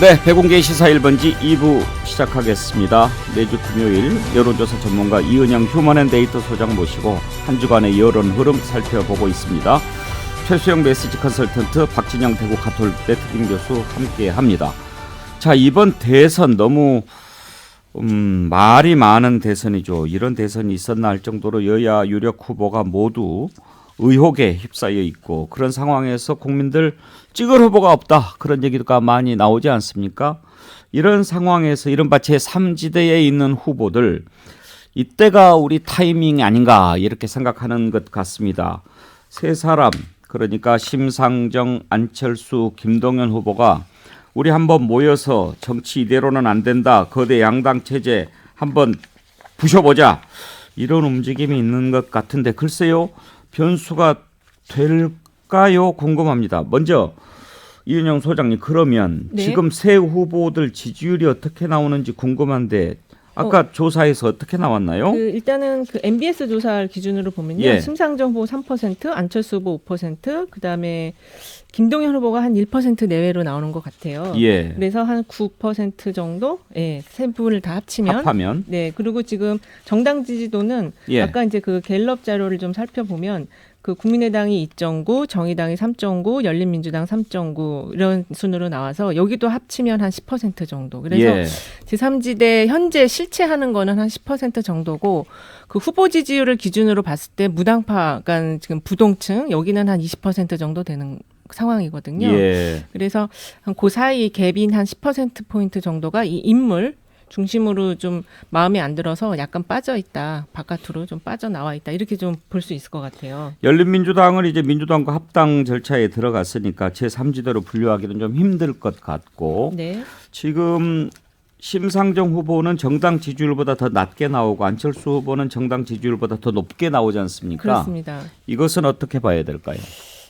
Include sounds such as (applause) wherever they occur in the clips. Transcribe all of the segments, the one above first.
네, 백운계 시사 1번지 2부 시작하겠습니다. 매주 금요일 여론조사 전문가 이은영 휴먼앤데이터 소장 모시고 한 주간의 여론 흐름 살펴보고 있습니다. 최수영 메시지 컨설턴트 박진영 대구 가톨대 특임 교수 함께합니다. 자 이번 대선 너무 음, 말이 많은 대선이죠. 이런 대선이 있었나 할 정도로 여야 유력 후보가 모두 의혹에 휩싸여 있고 그런 상황에서 국민들 찍을 후보가 없다 그런 얘기가 많이 나오지 않습니까? 이런 상황에서 이른바 제3지대에 있는 후보들 이때가 우리 타이밍이 아닌가 이렇게 생각하는 것 같습니다. 세 사람 그러니까 심상정, 안철수, 김동연 후보가 우리 한번 모여서 정치 이대로는 안 된다. 거대 양당 체제 한번 부셔보자. 이런 움직임이 있는 것 같은데 글쎄요. 변수가 될까요? 궁금합니다. 먼저 이은영 소장님 그러면 네. 지금 새 후보들 지지율이 어떻게 나오는지 궁금한데 아까 조사에서 어떻게 나왔나요? 그 일단은 그 MBS 조사를 기준으로 보면요. 예. 심상정 후보 3%, 안철수 후보 5%, 그다음에 김동연 후보가 한 1% 내외로 나오는 것 같아요. 예. 그래서 한 9% 정도, 예, 세 분을 다 합치면 합하면 네, 그리고 지금 정당 지지도는 예. 아까 이제 그 갤럽 자료를 좀 살펴보면 그 국민의당이 2.9, 정의당이 3.9, 열린민주당 3.9 이런 순으로 나와서 여기도 합치면 한 10% 정도. 그래서 예. 제3지대 현재 실체하는 거는 한 10% 정도고 그 후보 지지율을 기준으로 봤을 때 무당파, 그러니까 지금 부동층 여기는 한 20% 정도 되는 상황이거든요. 예. 그래서 한 그 사이 갭인 한 10% 포인트 정도가 이 인물 중심으로 좀 마음에 안 들어서 약간 빠져 있다. 바깥으로 좀 빠져 나와 있다. 이렇게 좀 볼 수 있을 것 같아요. 열린민주당은 이제 민주당과 합당 절차에 들어갔으니까 제3지대로 분류하기는 좀 힘들 것 같고 네. 지금 심상정 후보는 정당 지지율보다 더 낮게 나오고 안철수 후보는 정당 지지율보다 더 높게 나오지 않습니까? 그렇습니다. 이것은 어떻게 봐야 될까요?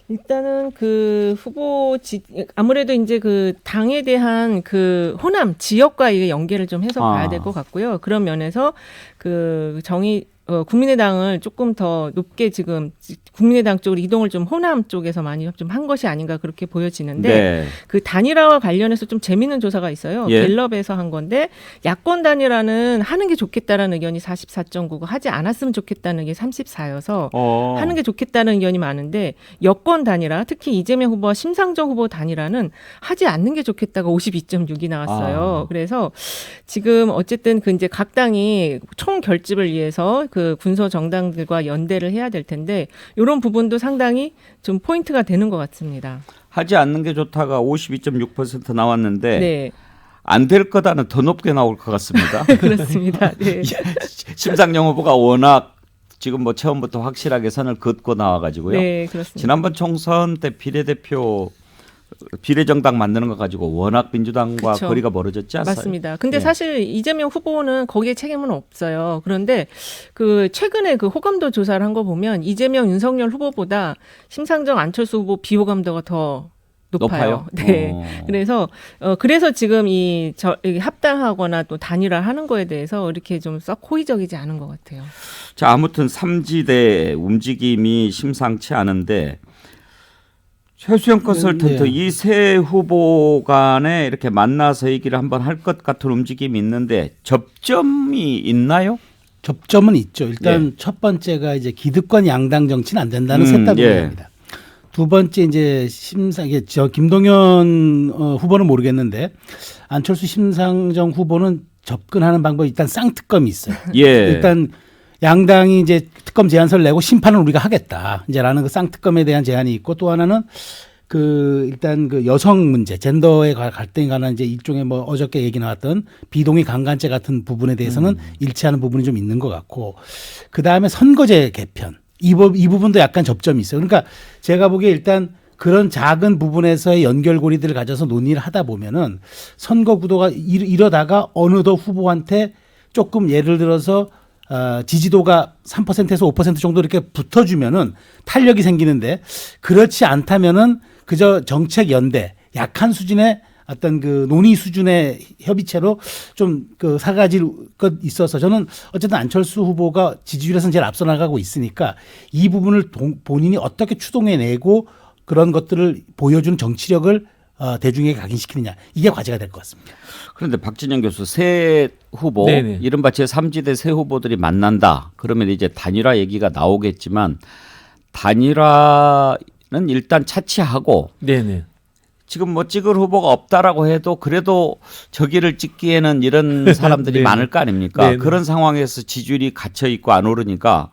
일단은 그 후보 지 아무래도 이제 그 당에 대한 그 호남 지역과 이게 연계를 좀 해서 아. 봐야 될 것 같고요. 그런 면에서 그 정의 어, 국민의당을 조금 더 높게 지금 지- 국민의당 쪽으로 이동을 좀 호남 쪽에서 많이 좀 한 것이 아닌가 그렇게 보여지는데 네. 그 단일화와 관련해서 좀 재밌는 조사가 있어요. 예. 갤럽에서 한 건데 야권 단일화는 하는 게 좋겠다라는 의견이 44.9고 하지 않았으면 좋겠다는 게 34여서 어. 하는 게 좋겠다는 의견이 많은데 여권 단일화 특히 이재명 후보와 심상정 후보 단일화는 하지 않는 게 좋겠다가 52.6이 나왔어요. 아. 그래서 지금 어쨌든 그 이제 각 당이 총 결집을 위해서 그 군소 정당들과 연대를 해야 될 텐데 이런 부분도 상당히 좀 포인트가 되는 것 같습니다. 하지 않는 게 좋다가 52.6% 나왔는데 네, 안될 거다는 더 높게 나올 것 같습니다. (laughs) 그렇습니다. 네. (laughs) 심상정 후보가 워낙 지금 뭐 처음부터 확실하게 선을 긋고 나와가지고요. 네, 그렇습니다. 지난번 총선 때 비례대표 비례정당 만드는 거 가지고 워낙 민주당과 그쵸. 거리가 멀어졌지 않아요? 맞습니다. 근데 예. 사실 이재명 후보는 거기에 책임은 없어요. 그런데 그 최근에 그 호감도 조사를 한 거 보면 이재명 윤석열 후보보다 심상정 안철수 후보 비호감도가 더 높아요. 네. 어. 그래서 어 그래서 지금 이 저, 이 합당하거나 또 단일화 하는 거에 대해서 이렇게 좀 썩 호의적이지 않은 것 같아요. 자 아무튼 삼지대 움직임이 심상치 않은데 최수영 컨설턴트 네. 이세 후보 간에 이렇게 만나서 얘기를 한번 할 것 같은 움직임이 있는데 접점이 있나요? 접점은 있죠. 일단 첫 번째가 이제 기득권 양당 정치는 안 된다는 음, 셋다 예. 동의합니다. 두 번째 이제 심상 이게 저 김동연 어, 후보는 모르겠는데 안철수 심상정 후보는 접근하는 방법이 일단 쌍특검이 있어요. 예. 일단 양당이 이제 특검 제안서를 내고 심판을 우리가 하겠다. 이제라는 그 쌍특검에 대한 제안이 있고 또 하나는 그 일단 그 여성 문제, 젠더의 가- 갈등에 관한 이제 일종의 뭐 어저께 얘기 나왔던 비동의 강간죄 같은 부분에 대해서는 일치하는 부분이 좀 있는 것 같고 그 다음에 선거제 개편 이, 부, 이 부분도 약간 접점이 있어요. 그러니까 제가 보기에 일단 그런 작은 부분에서의 연결고리들을 가져서 논의를 하다 보면은 선거 구도가 이러- 이러다가 어느덧 후보한테 조금 예를 들어서 어, 지지도가 3%에서 5% 정도 이렇게 붙어주면은 탄력이 생기는데 그렇지 않다면은 그저 정책 연대 약한 수준의 어떤 그 논의 수준의 협의체로 좀 그 사가질 것 있어서 저는 어쨌든 안철수 후보가 지지율에서는 제일 앞서 나가고 있으니까 이 부분을 동- 본인이 어떻게 추동해내고 그런 것들을 보여주는 정치력을 어, 대중에게 각인시키느냐 이게 과제가 될 것 같습니다. 그런데 박진영 교수 새 후보 네네. 이른바 제 3지대 새 후보들이 만난다. 그러면 이제 단일화 얘기가 나오겠지만 단일화는 일단 차치하고 네네. 지금 뭐 찍을 후보가 없다라고 해도 그래도 저기를 찍기에는 이런 (laughs) 사람들이 네네. 많을 거 아닙니까? 네네. 그런 상황에서 지지율이 갇혀 있고 안 오르니까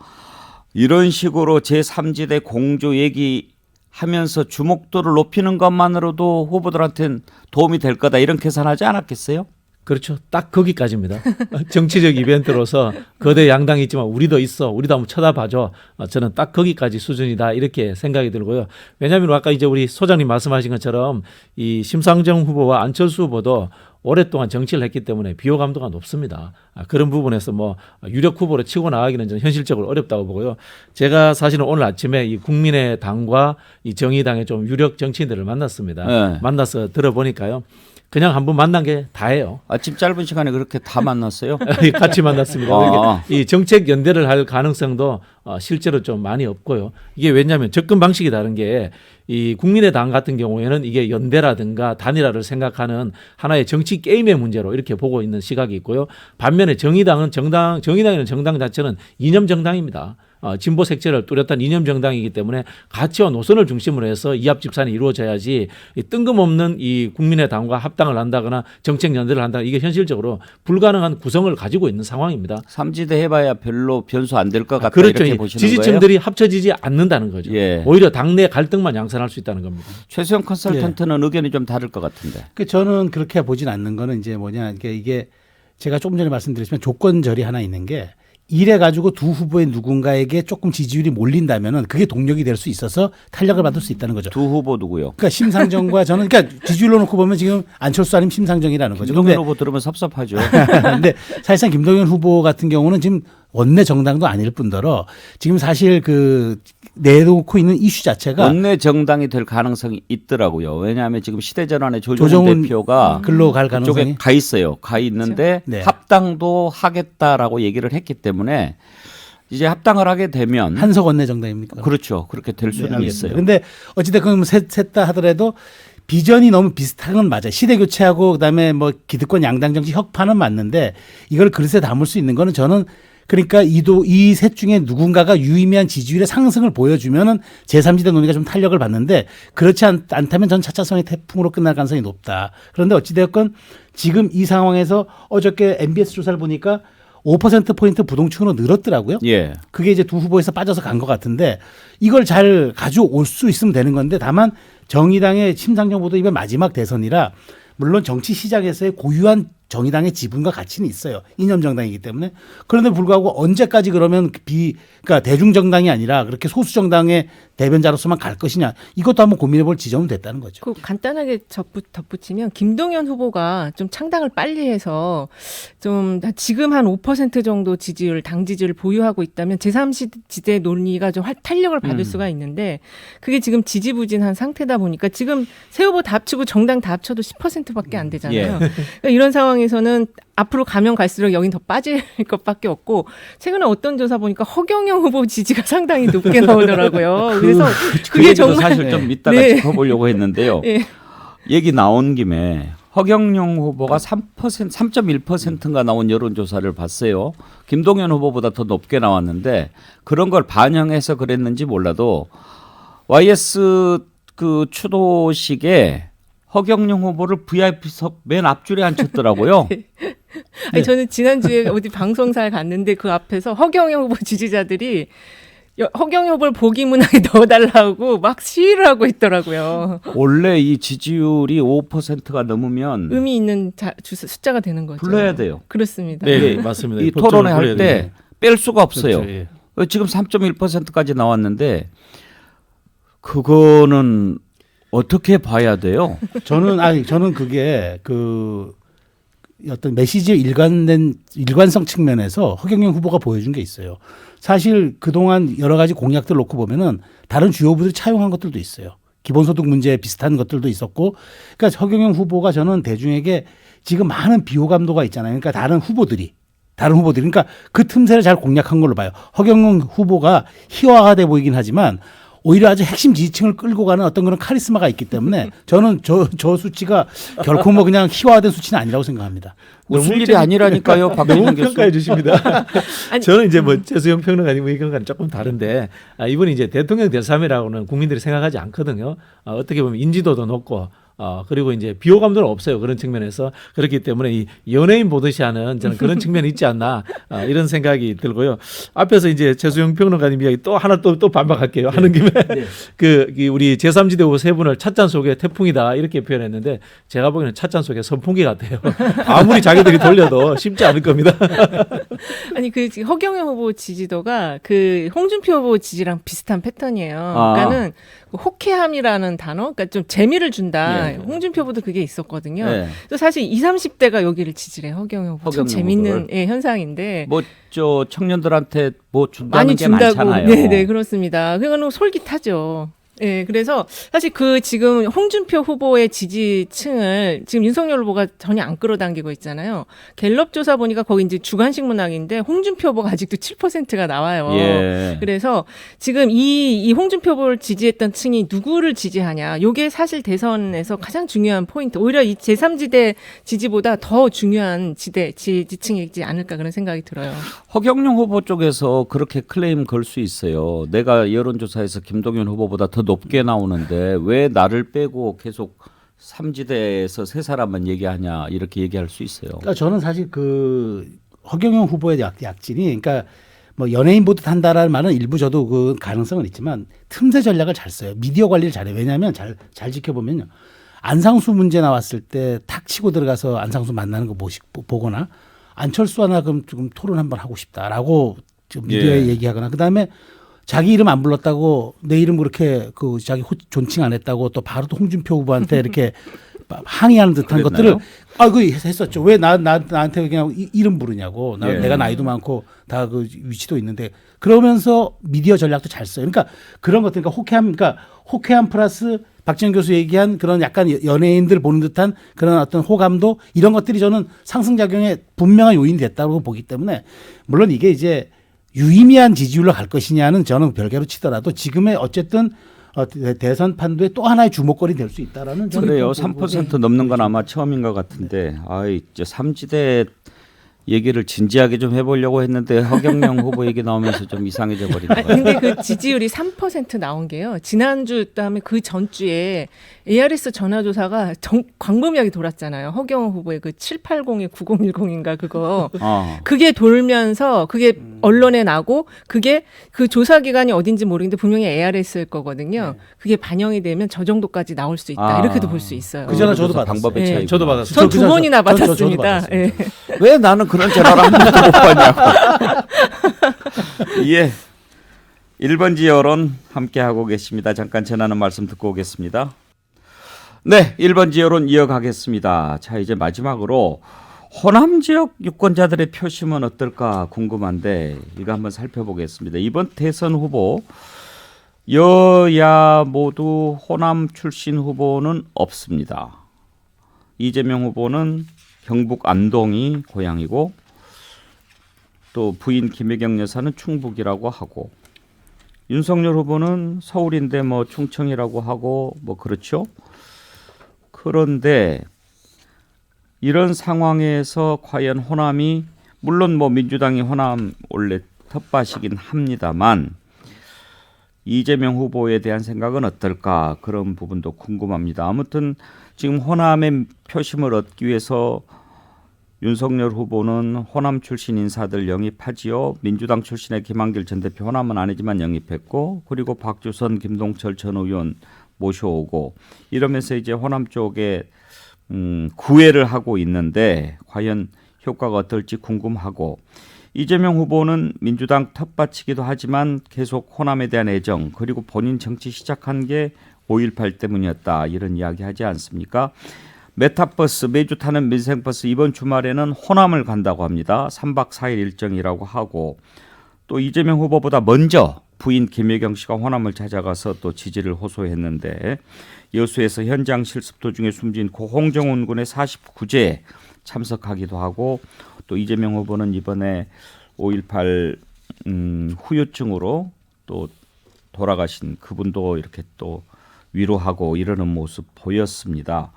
이런 식으로 제 3지대 공조 얘기 하면서 주목도를 높이는 것만으로도 후보들한테는 도움이 될 거다 이런 계산하지 않았겠어요? 그렇죠. 딱 거기까지입니다. (laughs) 정치적 이벤트로서 거대 양당이 있지만 우리도 있어. 우리도 한번 쳐다봐줘. 어, 저는 딱 거기까지 수준이다. 이렇게 생각이 들고요. 왜냐하면 아까 이제 우리 소장님 말씀하신 것처럼 이 심상정 후보와 안철수 후보도 오랫동안 정치를 했기 때문에 비호감도가 높습니다. 아, 그런 부분에서 뭐 유력 후보로 치고 나가기는 저는 현실적으로 어렵다고 보고요. 제가 사실은 오늘 아침에 이 국민의 당과 이 정의당의 좀 유력 정치인들을 만났습니다. 네. 만나서 들어보니까요. 그냥 한번 만난 게 다예요. (laughs) 아침 짧은 시간에 그렇게 다 만났어요? (laughs) 같이 만났습니다. 아. 그러니까 이 정책 연대를 할 가능성도 어, 실제로 좀 많이 없고요. 이게 왜냐하면 접근 방식이 다른 게 이 국민의당 같은 경우에는 이게 연대라든가 단일화를 생각하는 하나의 정치 게임의 문제로 이렇게 보고 있는 시각이 있고요. 반면에 정의당은 정당 정의당이라는 정당 자체는 이념 정당입니다. 어, 진보 색채를 뚜렷한 이념 정당이기 때문에 가치와 노선을 중심으로 해서 이합 집산이 이루어져야지 이 뜬금없는 이 국민의당과 합당을 한다거나 정책 연대를 한다 이게 현실적으로 불가능한 구성을 가지고 있는 상황입니다. 3지대 해봐야 별로 변수 안 될 것 같다 그렇죠. 이렇게 이 보시는 거예요? 지지층들이 합쳐지지 않는다는 거죠. 예. 오히려 당내 갈등만 양산할 수 있다는 겁니다. 최수영 컨설턴트는 예. 의견이 좀 다를 것 같은데. 그 저는 그렇게 보진 않는 거는 이제 뭐냐 이게 이게 제가 조금 전에 말씀드렸지만 조건절이 하나 있는 게 이래 가지고 두 후보의 누군가에게 조금 지지율이 몰린다면은 그게 동력이 될 수 있어서 탄력을 받을 수 있다는 거죠. 두 후보 누구요? 그러니까 심상정과 저는 그러니까 지지율로 놓고 보면 지금 안철수 아니면 심상정이라는 거죠. 김동연 근데, 후보 들으면 섭섭하죠. (laughs) 근데 사실상 김동연 후보 같은 경우는 지금 원내 정당도 아닐 뿐더러 지금 사실 그 내놓고 있는 이슈 자체가 원내 정당이 될 가능성이 있더라고요. 왜냐하면 지금 시대전환의 조정훈, 조정훈 대표가 글로 갈 가능성이 가 있어요. 가 있는데 네. 합당도 하겠다라고 얘기를 했기 때문에 이제 합당을 하게 되면 한석 원내 정당입니까? 그렇죠. 그렇게 될 네, 수는 알겠습니다. 있어요. 근데 어찌됐건 셋다 하더라도 비전이 너무 비슷한 건 맞아요. 시대 교체하고 그다음에 뭐 기득권 양당 정치 혁파는 맞는데 이걸 그릇에 담을 수 있는 거는 저는 그러니까 이도 이 셋 중에 누군가가 유의미한 지지율의 상승을 보여주면은 제3지대 논의가 좀 탄력을 받는데 그렇지 않, 않다면 전 차차성의 태풍으로 끝날 가능성이 높다. 그런데 어찌되었건 지금 이 상황에서 어저께 MBS 조사를 보니까 5%포인트 부동층으로 늘었더라고요. 예. 그게 이제 두 후보에서 빠져서 간 것 같은데 이걸 잘 가져올 수 있으면 되는 건데 다만 정의당의 심상정 후보도 이번 마지막 대선이라 물론 정치 시장에서의 고유한 정의당의 지분과 가치는 있어요. 이념 정당이기 때문에. 그런데 불구하고 언제까지 그러면 비, 그러니까 대중 정당이 아니라 그렇게 소수 정당의 대변자로서만 갈 것이냐 이것도 한번 고민해 볼 지점은 됐다는 거죠. 그 간단하게 덧붙, 덧붙이면 김동연 후보가 좀 창당을 빨리 해서 좀 지금 한 5% 정도 지지율 당 지지를 보유하고 있다면 제3지대 논의가 좀 활- 탄력을 받을 음. 수가 있는데 그게 지금 지지부진한 상태다 보니까 지금 새 후보 다 합치고 정당 다 합쳐도 10%밖에 안 되잖아요. 예. 그러니까 이런 상황에서는 앞으로 가면 갈수록 여긴 더 빠질 (laughs) 것밖에 없고 최근에 어떤 조사 보니까 허경영 후보 지지가 (laughs) 상당히 높게 나오더라고요. 그래서 그 얘기도 정말 사실 좀 이따가 네. 짚어보려고 했는데요. 예. 얘기 나온 김에 허경영 후보가 3% 3.1%인가 나온 여론조사를 봤어요. 김동연 후보보다 더 높게 나왔는데 그런 걸 반영해서 그랬는지 몰라도 YS 그 추도식에 허경영 후보를 VIP석 맨 앞줄에 앉혔더라고요. (laughs) 아니, 저는 지난주에 어디 방송사에 갔는데 그 앞에서 허경영 후보 지지자들이 여- 허경영 후보를 보기 문항에 (laughs) 넣어달라고 막 시위를 하고 있더라고요. 원래 이 지지율이 5%가 넘으면 의미 있는 자, 주, 숫자가 되는 거죠. 불러야 돼요. 그렇습니다. 네, 네. 맞습니다. 이 토론회 할때 되죠. 뺄 수가 없어요. 그렇죠, 예. 어, 지금 3.1%까지 나왔는데 그거는 어떻게 봐야 돼요? 저는 아니 저는 그게 그 어떤 메시지의 일관된 일관성 측면에서 허경영 후보가 보여준 게 있어요. 사실 그동안 여러 가지 공약들 놓고 보면은 다른 주요 후보들이 차용한 것들도 있어요. 기본소득 문제 비슷한 것들도 있었고, 그러니까 허경영 후보가 저는 대중에게 지금 많은 비호감도가 있잖아요. 그러니까 다른 후보들이 다른 후보들이 그러니까 그 틈새를 잘 공략한 걸로 봐요. 허경영 후보가 희화화돼 보이긴 하지만 오히려 아주 핵심 지지층을 끌고 가는 어떤 그런 카리스마가 있기 때문에 (laughs) 저는 저, 저 수치가 결코 뭐 그냥 희화화된 수치는 아니라고 생각합니다. 웃을 일이 아니라니까요, (laughs) 박진영 교수. 평가해 주십니다. (laughs) 아니- 저는 이제 뭐 최수영 평론가님 의견과는 조금 다른데 아, 이분이 이제 대통령 될 사람이라고는 국민들이 생각하지 않거든요. 아, 어떻게 보면 인지도도 높고 어, 그리고 이제 비호감도는 없어요. 그런 측면에서. 그렇기 때문에 이 연예인 보듯이 하는 저는 그런 측면이 있지 않나 아, 이런 생각이 들고요. 앞에서 이제 최수영 평론가님 이야기 또 하나 또, 또 반박할게요. 하는 김에 (laughs) 그, 이 우리 제3지대 후보 세 분을 찻잔 속의 태풍이다 이렇게 표현했는데 제가 보기에는 찻잔 속의 선풍기 같아요. (laughs) 아무리 자기들이 돌려도 쉽지 않을 겁니다. (laughs) 아니 그 허경영 후보 지지도가 그 홍준표 후보 지지랑 비슷한 패턴이에요. 아. 그러니까는 그 호쾌함이라는 단어, 그러니까 좀 재미를 준다. 예. 홍준표 후보도 그게 있었거든요. 네. 또 사실 20, 30대가 여기를 지지해 허경영 후보. 참 허경영 재밌는. 예, 현상인데. 뭐 저 청년들한테 뭐 준다는 많이 게 준다고. 많잖아요. (laughs) 네, 네, 그렇습니다. 그거는 솔깃하죠. 예, 그래서 사실 그 지금 홍준표 후보의 지지층을 지금 윤석열 후보가 전혀 안 끌어당기고 있잖아요. 갤럽 조사 보니까 거기 이제 주간식 문학인데 홍준표 후보가 아직도 7%가 나와요. 예. 그래서 지금 이, 이 홍준표 후보를 지지했던 층이 누구를 지지하냐. 요게 사실 대선에서 가장 중요한 포인트. 오히려 이 제3지대 지지보다 더 중요한 지대, 지지층이지 않을까 그런 생각이 들어요. 허경영 후보 쪽에서 그렇게 클레임 걸 수 있어요. 내가 여론조사에서 김동연 후보보다 더 높게 나오는데 왜 나를 빼고 계속 삼지대에서 세 사람만 얘기하냐 이렇게 얘기할 수 있어요. 그러니까 저는 사실 그 허경영 후보의 약, 약진이 그러니까 뭐 연예인 보듯 한다라는 말은 일부 저도 그 가능성은 있지만 틈새 전략을 잘 써요. 미디어 관리를 잘해요. 왜냐하면 잘, 잘 지켜보면요. 안상수 문제 나왔을 때 탁 치고 들어가서 안상수 만나는 거 보- 보거나 안철수 하나 그럼 조금 토론 한번 하고 싶다라고 좀 미디어에 예. 얘기하거나 그다음에 자기 이름 안 불렀다고 내 이름 그렇게 그 자기 호, 존칭 안 했다고 또 바로 또 홍준표 후보한테 이렇게 (laughs) 항의하는 듯한 그랬나요? 것들을 아, 그 했었죠. 왜 나 나 나한테 그냥 이, 이름 부르냐고. 나, 예. 내가 나이도 많고 다 그 위치도 있는데 그러면서 미디어 전략도 잘 써요. 그러니까 그런 것들 그러니까 호쾌함 그러니까 호쾌함 플러스 박지원 교수 얘기한 그런 약간 연예인들 보는 듯한 그런 어떤 호감도 이런 것들이 저는 상승 작용에 분명한 요인이 됐다고 보기 때문에 물론 이게 이제 유의미한 지지율로 갈 것이냐는 저는 별개로 치더라도 지금의 어쨌든 어, 대- 대선 판도의 또 하나의 주목거리 될 수 있다라는 그래요. 좀 보고 3% 넘는 건 아마 처음인 것 같은데, 아이 삼지대 얘기를 진지하게 좀 해보려고 했는데 허경영 후보 얘기 나오면서 좀 이상해져 버리는 아니, 거예요. 근데 그 지지율이 3% 나온 게요. 지난주 그다음에 그 전주에 ARS 전화조사가 정, 광범위하게 돌았잖아요. 허경호 후보의 그 780에 9010인가 그거. 어. 그게 돌면서 그게 언론에 나고 그게 그 조사 기관이 어딘지 모르겠는데 분명히 ARS일 거거든요. 그게 반영이 되면 저 정도까지 나올 수 있다. 아. 이렇게도 볼 수 있어요. 그 전에 저도 받았어요. 방법의 예. 차이. 저도 받았어요. 전두 저- 저- 번이나 저- 저- 저도 받았습니다. 받았어요. 예. 왜 나는 그런 전화를 한 번도 못 받냐고. (laughs) 예. 1번지 여론 함께 하고 계십니다. 잠깐 전하는 말씀 듣고 오겠습니다. 네, 1번지 여론 이어가겠습니다. 자, 이제 마지막으로 호남 지역 유권자들의 표심은 어떨까 궁금한데 이거 한번 살펴보겠습니다. 이번 대선 후보 여야 모두 호남 출신 후보는 없습니다. 이재명 후보는 경북 안동이 고향이고 또 부인 김혜경 여사는 충북이라고 하고 윤석열 후보는 서울인데 뭐 충청이라고 하고 뭐 그렇죠. 그런데 이런 상황에서 과연 호남이 물론 뭐 민주당이 호남 원래 텃밭이긴 합니다만 이재명 후보에 대한 생각은 어떨까 그런 부분도 궁금합니다. 아무튼 지금 호남의 표심을 얻기 위해서 윤석열 후보는 호남 출신 인사들 영입하지요. 민주당 출신의 김한길 전 대표 호남은 아니지만 영입했고 그리고 박주선, 김동철 전 의원 모셔오고 이러면서 이제 호남 쪽에 음, 구애를 하고 있는데 과연 효과가 어떨지 궁금하고 이재명 후보는 민주당 텃밭이기도 하지만 계속 호남에 대한 애정 그리고 본인 정치 시작한 게 5.18 때문이었다 이런 이야기 하지 않습니까? 메타버스 매주 타는 민생버스 이번 주말에는 호남을 간다고 합니다. 3박 4일 일정이라고 하고 또 이재명 후보보다 먼저 부인 김혜경 씨가 호남을 찾아가서 또 지지를 호소했는데 여수에서 현장 실습 도중에 숨진 고 홍정훈 군의 49제에 참석하기도 하고 또 이재명 후보는 이번에 5.18 음, 후유증으로 또 돌아가신 그분도 이렇게 또 위로하고 이러는 모습 보였습니다.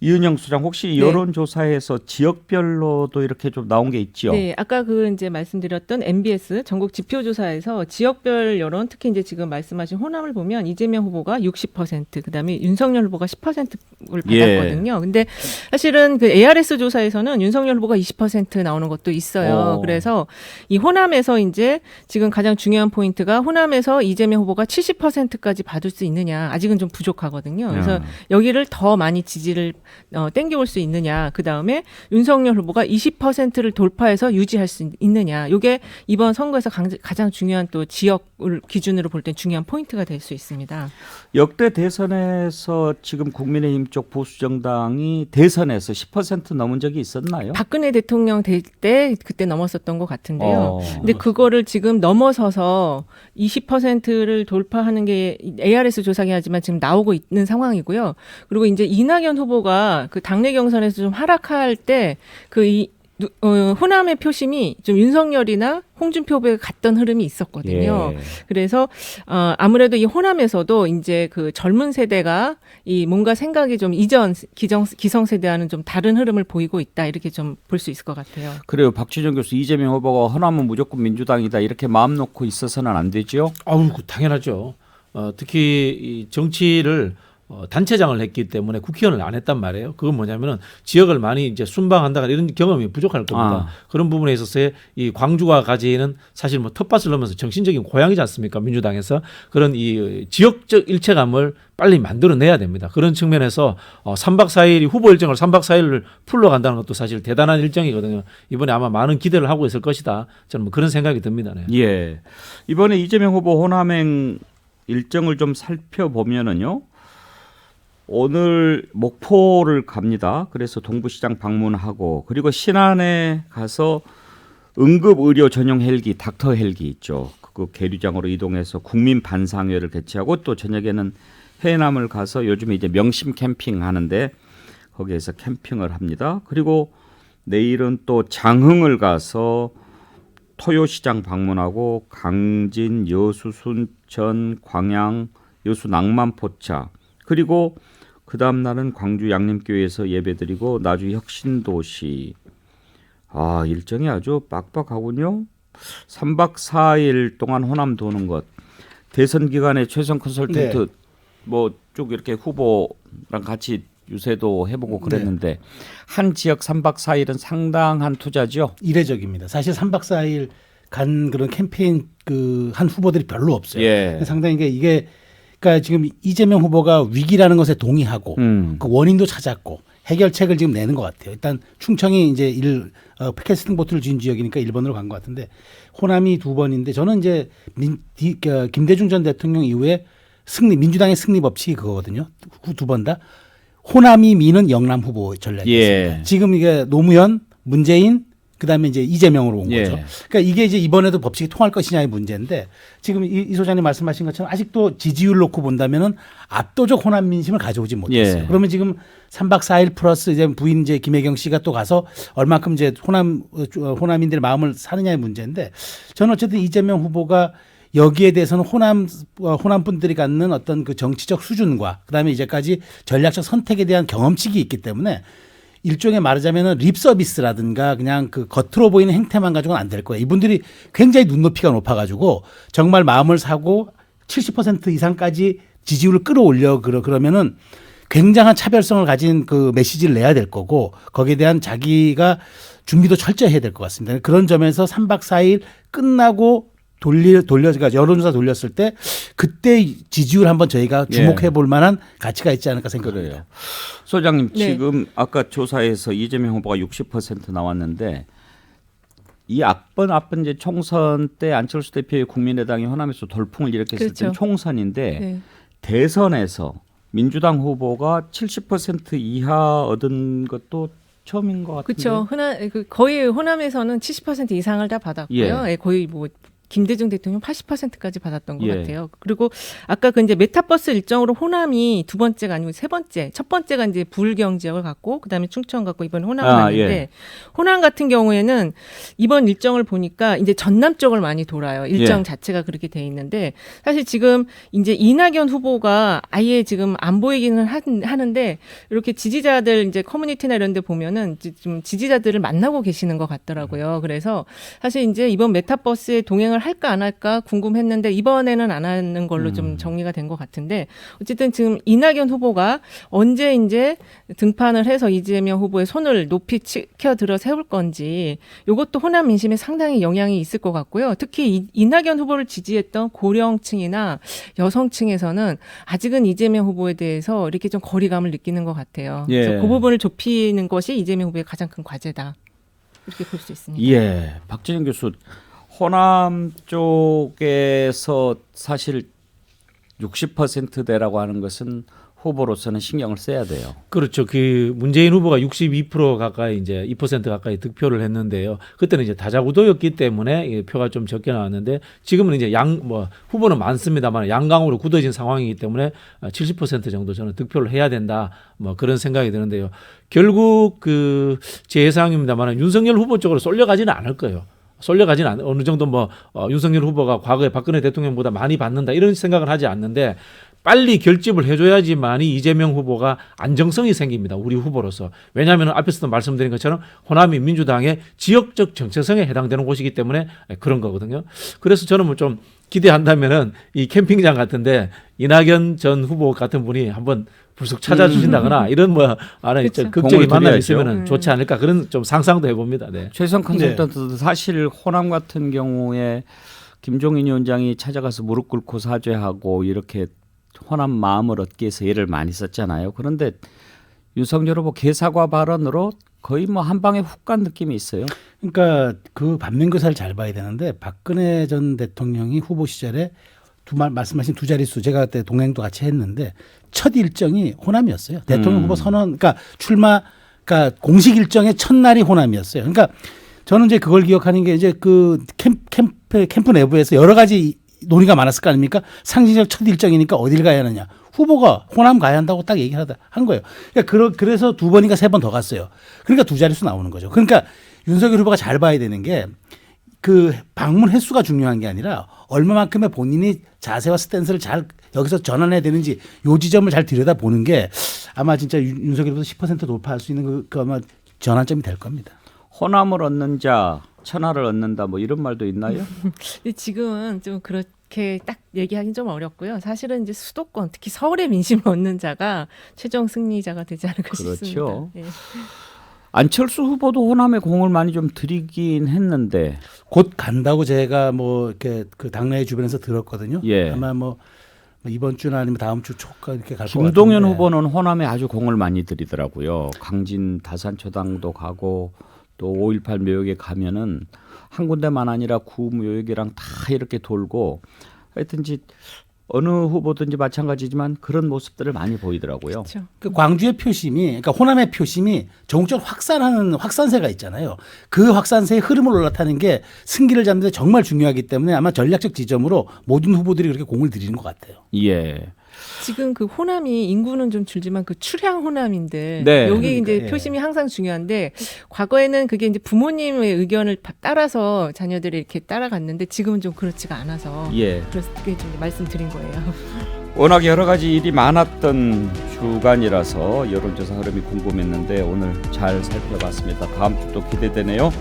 이은영 수장 혹시 네. 여론조사에서 지역별로도 이렇게 좀 나온 게 있죠? 네, 아까 그 이제 말씀드렸던 MBS 전국 지표조사에서 지역별 여론 특히 이제 지금 말씀하신 호남을 보면 이재명 후보가 60% 그다음에 윤석열 후보가 10%를 예. 받았거든요. 근데 사실은 그 ARS 조사에서는 윤석열 후보가 20% 나오는 것도 있어요. 어. 그래서 이 호남에서 이제 지금 가장 중요한 포인트가 호남에서 이재명 후보가 70%까지 받을 수 있느냐 아직은 좀 부족하거든요. 그래서 야. 여기를 더 많이 지지를 어, 땡겨올 수 있느냐. 그 다음에 윤석열 후보가 20%를 돌파해서 유지할 수 있느냐. 요게 이번 선거에서 강- 가장 중요한 또 지역을 기준으로 볼땐 중요한 포인트가 될 수 있습니다. 역대 대선에서 지금 국민의힘 쪽 보수 정당이 대선에서 10% 넘은 적이 있었나요? 박근혜 대통령 될 때 그때 넘었었던 것 같은데요. 어. 근데 그거를 지금 넘어서서 20%를 돌파하는 게 ARS 조사긴 하지만 지금 나오고 있는 상황이고요. 그리고 이제 이낙연 후보가 그 당내 경선에서 좀 하락할 때그이 어, 호남의 표심이 좀 윤석열이나 홍준표 후보에 갔던 흐름이 있었거든요. 예. 그래서 어, 아무래도 이 호남에서도 이제 그 젊은 세대가 이 뭔가 생각이 좀 이전 기정, 기성 세대와는 좀 다른 흐름을 보이고 있다 이렇게 좀 볼 수 있을 것 같아요. 그래요. 박지정 교수 이재명 후보가 허남은 무조건 민주당이다 이렇게 마음 놓고 있어서는 안 되죠. 아우 그 당연하죠. 어, 특히 이 정치를 어, 단체장을 했기 때문에 국회의원을 안 했단 말이에요. 그건 뭐냐면은 지역을 많이 이제 순방한다가 이런 경험이 부족할 겁니다. 아. 그런 부분에 있어서의 이 광주가 가지는 사실 뭐 텃밭을 넣으면서 정신적인 고향이지 않습니까? 민주당에서 그런 이 지역적 일체감을 빨리 만들어내야 됩니다. 그런 측면에서 어, 3박 4일이 후보 일정을 3박 4일을 풀러 간다는 것도 사실 대단한 일정이거든요. 이번에 아마 많은 기대를 하고 있을 것이다. 저는 뭐 그런 생각이 듭니다. 네. 예. 이번에 이재명 후보 호남행 일정을 좀 살펴보면은요. 오늘 목포를 갑니다. 그래서 동부시장 방문하고 그리고 신안에 가서 응급 의료 전용 헬기 닥터 헬기 있죠. 그 계류장으로 이동해서 국민 반상회를 개최하고 또 저녁에는 해남을 가서 요즘에 이제 명심 캠핑 하는데 거기에서 캠핑을 합니다. 그리고 내일은 또 장흥을 가서 토요시장 방문하고 강진, 여수, 순천, 광양, 여수 낭만포차 그리고 그 다음 날은 광주 양림교회에서 예배드리고 나주 혁신도시 아 일정이 아주 빡빡하군요. 3박 4일 동안 호남 도는 것 대선 기간에 최선 컨설턴트 뭐쭉 이렇게 후보랑 같이 유세도 해보고 그랬는데 한 지역 3박 4일은 상당한 투자죠. 이례적입니다. 사실 3박 4일 간 그런 캠페인 그 한 후보들이 별로 없어요. 예. 상당히 이게, 이게 그러니까 지금 이재명 후보가 위기라는 것에 동의하고 음. 그 원인도 찾았고 해결책을 지금 내는 것 같아요. 일단 충청이 이제 일 어, 캐스팅 보트를 쥔 지역이니까 1번으로 간 것 같은데 호남이 두 번인데 저는 이제 민, 디, 어, 김대중 전 대통령 이후에 승리 민주당의 승리 법칙이 그거거든요. 두 번 다 호남이 미는 영남 후보 전략이 예. 지금 이게 노무현, 문재인 그다음에 이제 이재명으로 온 예. 거죠. 그러니까 이게 이제 이번에도 법칙이 통할 것이냐의 문제인데 지금 이, 이 소장님 말씀하신 것처럼 아직도 지지율 놓고 본다면은 압도적 호남 민심을 가져오지 못했어요. 예. 그러면 지금 3박 4일 플러스 이제 부인 이제 김혜경 씨가 또 가서 얼마큼 이제 호남 어, 호남인들의 마음을 사느냐의 문제인데 저는 어쨌든 이재명 후보가 여기에 대해서는 호남 어, 호남 분들이 갖는 어떤 그 정치적 수준과 그다음에 이제까지 전략적 선택에 대한 경험치가 있기 때문에 일종의 말하자면은 립 서비스라든가 그냥 그 겉으로 보이는 행태만 가지고는 안 될 거예요. 이분들이 굉장히 눈높이가 높아가지고 정말 마음을 사고 70% 이상까지 지지율을 끌어올려 그러 그러면은 굉장한 차별성을 가진 그 메시지를 내야 될 거고 거기에 대한 자기가 준비도 철저히 해야 될 것 같습니다. 그런 점에서 3박 4일 끝나고 돌리 돌려 그러니까 여론조사 돌렸을 때 그때 지지율 한번 저희가 주목해 볼 만한 가치가 있지 않을까. 그래요. 소장님 네. 지금 아까 조사에서 이재명 후보가 60% 나왔는데 이 앞번 앞번 이제 총선 때 안철수 대표의 국민의당이 호남에서 돌풍을 일으켰을 그렇죠. 땐 총선인데 네. 대선에서 민주당 후보가 70% 이하 얻은 것도 처음인 것 같은데. 그렇죠. 흔한 그 거의 호남에서는 70% 이상을 다 받았고요. 예. 예, 거의 뭐 김대중 대통령 80%까지 받았던 것 예. 같아요. 그리고 아까 그 이제 메타버스 일정으로 호남이 두 번째가 아니고 세 번째, 첫 번째가 이제 부울경 지역을 갖고 그다음에 충청 갖고 이번 호남을 아, 갔는데 예. 호남 같은 경우에는 이번 일정을 보니까 이제 전남 쪽을 많이 돌아요. 일정 예. 자체가 그렇게 돼 있는데 사실 지금 이제 이낙연 후보가 아예 지금 안 보이기는 하, 하는데 이렇게 지지자들 이제 커뮤니티나 이런 데 보면은 좀 지지자들을 만나고 계시는 것 같더라고요. 그래서 사실 이제 이번 메타버스에 동행을 할까 안 할까 궁금했는데 이번에는 안 하는 걸로 좀 정리가 된 것 같은데 어쨌든 지금 이낙연 후보가 언제 이제 등판을 해서 이재명 후보의 손을 높이 치켜 들어 세울 건지 이것도 호남 민심에 상당히 영향이 있을 것 같고요. 특히 이, 이낙연 후보를 지지했던 고령층이나 여성층에서는 아직은 이재명 후보에 대해서 이렇게 좀 거리감을 느끼는 것 같아요. 예. 그래서 그 부분을 좁히는 것이 이재명 후보의 가장 큰 과제다. 이렇게 볼 수 있습니다. 예, 박진영 교수, 호남 쪽에서 사실 60%대라고 하는 것은 후보로서는 신경을 써야 돼요. 그렇죠. 그 문재인 후보가 62% 가까이 이제 2% 가까이 득표를 했는데요. 그때는 이제 다자구도였기 때문에 이 표가 좀 적게 나왔는데 지금은 이제 양 뭐 후보는 많습니다만 양강으로 굳어진 상황이기 때문에 70% 정도 저는 득표를 해야 된다. 뭐 그런 생각이 드는데요. 결국 그 제 예상입니다만 윤석열 후보 쪽으로 쏠려가지는 않을 거예요. 쏠려가지는 않, 어느 정도 뭐 어, 윤석열 후보가 과거에 박근혜 대통령보다 많이 받는다 이런 생각을 하지 않는데 빨리 결집을 해줘야지만이 이재명 후보가 안정성이 생깁니다. 우리 후보로서. 왜냐하면 앞에서도 말씀드린 것처럼 호남이 민주당의 지역적 정체성에 해당되는 곳이기 때문에 그런 거거든요. 그래서 저는 뭐 좀 기대한다면은 이 캠핑장 같은데 이낙연 전 후보 같은 분이 한번 불쑥 찾아주신다거나 이런 뭐 안에 그쵸. 극적인 만남이. 있으면 좋지 않을까 그런 좀 상상도 해봅니다. 네. 최성 컨설턴트도 사실 호남 같은 경우에 김종인 위원장이 찾아가서 무릎 꿇고 사죄하고 이렇게 호남 마음을 얻기 위해서 애를 많이 썼잖아요. 그런데 윤석열 후보 개사과 발언으로 거의 뭐 한 방에 훅 간 느낌이 있어요. 그러니까 그 반면교사를 잘 봐야 되는데 박근혜 전 대통령이 후보 시절에 두 말 말씀하신 두 자릿수 제가 그때 동행도 같이 했는데 첫 일정이 호남이었어요. 대통령 음. 후보 선언 그러니까 출마 그러니까 공식 일정의 첫날이 호남이었어요. 그러니까 저는 이제 그걸 기억하는 게 이제 그 캠, 캠프 캠프 내부에서 여러 가지 논의가 많았을 거 아닙니까? 상징적 첫 일정이니까 어딜 가야 하느냐. 후보가 호남 가야 한다고 딱 얘기하다 한 거예요. 그러니까 그러, 그래서 두 번인가 세 번 더 갔어요. 그러니까 두 자릿수 나오는 거죠. 그러니까 윤석열 후보가 잘 봐야 되는 게 그 방문 횟수가 중요한 게 아니라 얼마만큼의 본인이 자세와 스탠스를 잘 여기서 전환해야 되는지 요 지점을 잘 들여다 보는 게 아마 진짜 윤- 윤석열 후보 10% 돌파할 수 있는 그, 그 아마 전환점이 될 겁니다. 호남을 얻는 자 천하를 얻는다 뭐 이런 말도 있나요? (laughs) 근데 지금은 좀 그렇게 딱 얘기하기 좀 어렵고요. 사실은 이제 수도권, 특히 서울의 민심을 얻는 자가 최종 승리자가 되지 않을까 그렇죠. 싶습니다. 예. 안철수 후보도 호남에 공을 많이 좀 들이긴 했는데 곧 간다고 제가 뭐 이렇게 그 당내 주변에서 들었거든요. 예. 아마 뭐 이번 주나 아니면 다음 주 초까 이렇게 갈 것 같은데. 김동연 후보는 호남에 아주 공을 많이 들이더라고요. 강진 다산초당도 가고 또 5.18 묘역에 가면은 한 군데만 아니라 구 묘역이랑 다 이렇게 돌고 하여튼 지 어느 후보든지 마찬가지지만 그런 모습들을 많이 보이더라고요. 그렇죠. 그 광주의 표심이 그러니까 호남의 표심이 전국적으로 확산하는 확산세가 있잖아요. 그 확산세의 흐름을 올라타는 게 승기를 잡는 데 정말 중요하기 때문에 아마 전략적 지점으로 모든 후보들이 그렇게 공을 들이는 것 같아요. 예. 지금 그 호남이 인구는 좀 줄지만 그 출향 호남인들 네. 여기 이제 그러니까, 예. 표심이 항상 중요한데 과거에는 그게 이제 부모님의 의견을 바- 따라서 자녀들이 이렇게 따라갔는데 지금은 좀 그렇지가 않아서 예. 그렇게 좀 말씀드린 거예요. 워낙 여러 가지 일이 많았던 주간이라서 여론조사 흐름이 궁금했는데 오늘 잘 살펴봤습니다. 다음 주도 기대되네요.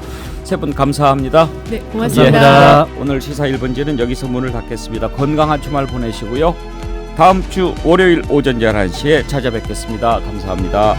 세 분 감사합니다. 네, 고맙습니다. 감사합니다. 오늘 시사 1번지는 여기서 문을 닫겠습니다. 건강한 주말 보내시고요. 다음 주 월요일 오전 11시에 찾아뵙겠습니다. 감사합니다.